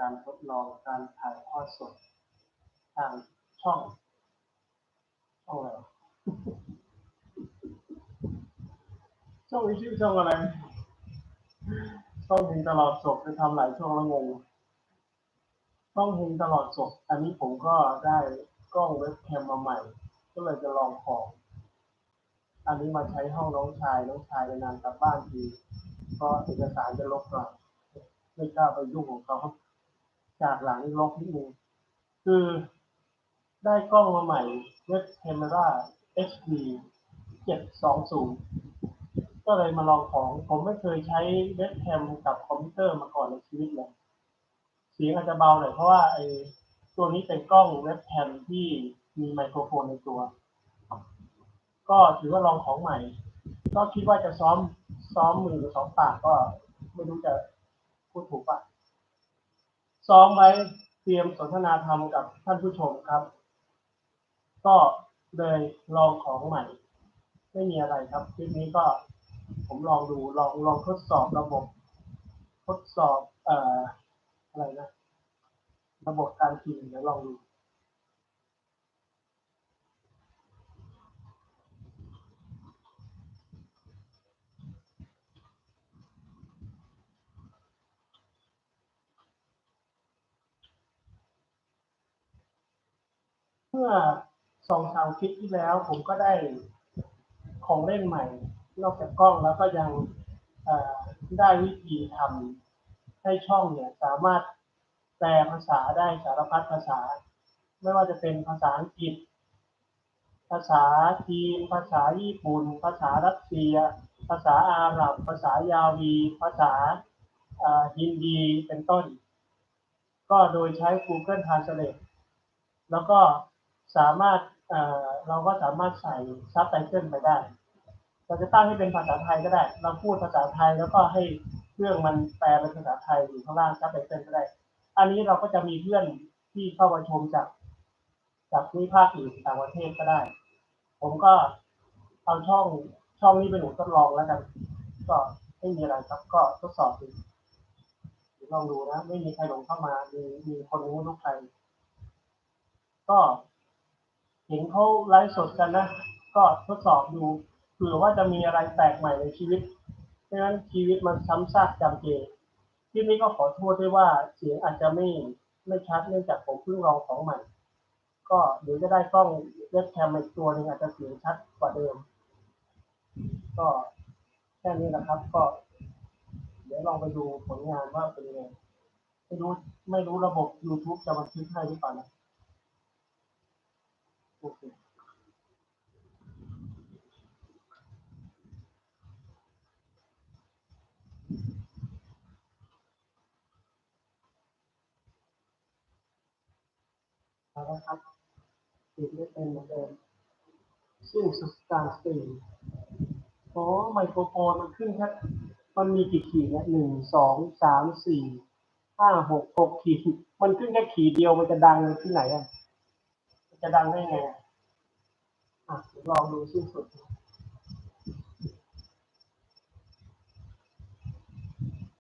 การทดลองการถ่ายทอดสดทางช่องช่องอะไรช่องนี้ชื่อช่องอะไรช่องเพลงตลอดศพไปทำหลายช่องล้วงงช่องเพลงตลอดศพอันนี้ผมก็ได้กล้องเว็บแคมมาใหม่ ก็เลยจะลองของอันนี้มาใช้ห้องน้องชายน้องชายไปนานกลับบ้านทีก็เอกสารจะลบหน่อยไม่กล้าไปยุ่งของเขา จากหลังลบนิดนึงคือได้กล้องมาใหม่เว็บแคมรา HD 720 ก็เลยมาลองของ ผมไม่เคยใช้เว็บแคมกับคอมพิวเตอร์มาก่อนในชีวิตเลยเสียงอาจจะเบาหน่อยเพราะว่าไอ้ตัวนี้เป็นกล้องเว็บแคมที่มีไมโครโฟนในตัว ก็ถือว่าลองของใหม่ ก็คิดว่าจะซ้อมซ้อมมือหรือซ้อมปากก็ไม่รู้จะพูดถูกปะ ซ้อมไว้เตรียมสนทนาธรรมกับท่านผู้ชมครับ ก็เลยลองของใหม่ ไม่มีอะไรครับคลิปนี้ก็ผมลองดูลองลองทดสอบระบบ ทดสอบเอ่ออะไรนะ ระบบการพิมพ์เดี๋ยวลองดู มื่อสองสามคลิปที่แล้ว ผมก็ได้ของเล่นใหม่ นอกจากกล้องแล้วก็ยังได้วิธีทำให้ช่องเนี่ยสามารถแปลภาษาได้สารพัดภาษา ไม่ว่าจะเป็นภาษาอังกฤษ ภาษาจีน ภาษาญี่ปุ่น ภาษารัสเซีย ภาษาอาหรับ ภาษายาวี ภาษาฮินดีเป็นต้น ก็โดยใช้ Google Translate แล้วก็ สามารถเราก็สามารถใส่ซับไตเติลไปได้ เราจะตั้งให้เป็นภาษาไทยก็ได้ เราพูดภาษาไทยแล้วก็ให้เครื่องมันแปลเป็นภาษาไทยอยู่ข้างล่างซับไตเติลก็ได้ อันนี้เราก็จะมีเพื่อนที่เข้ามาชมจาก จากภูมิภาคอื่นต่างประเทศก็ได้ ผมก็เอาช่องช่องนี้เป็นหนูทดลองแล้วกัน ก็ไม่มีอะไรครับ ก็ทดสอบดูลองดูนะ ไม่มีใครหลงเข้ามา มีมีคนรู้ทุกใคร ก็ เห็นเขาไลฟ์สดกันนะ ก็ทดสอบดูเผื่อว่าจะมีอะไรแปลกใหม่ในชีวิตไม่งั้นชีวิตมันซ้ำซากจำเจคลิปนี้ก็ขอโทษด้วยว่าเสียงอาจจะไม่ไม่ชัดเนื่องจากผมเพิ่งลองของใหม่ ก็เดี๋ยวจะได้กล้องเว็บแคมอีกตัวหนึ่งอาจจะเสียงชัดกว่าเดิม ก็แค่นี้นะครับ ก็ เดี๋ยวลองไปดูผลงานว่าเป็นยังไงไม่รู้ไม่รู้ระบบ YouTube จะบันทึกให้หรือเปล่านะ เคเอาละครับติดไม่เป็นเหมือนเดิมซึ่งสตาร์สตรีมโอ้ไมโครโฟนมันขึ้นแค่มันมีกี่ขีดเนี่ยหนึ่งสองสามสี่ห้าหกหกขีด มันขึ้นแค่ขีดเดียวมันจะดังเลยที่ไหนอะ จะดังได้ไงอะลองดูสิ้นสุด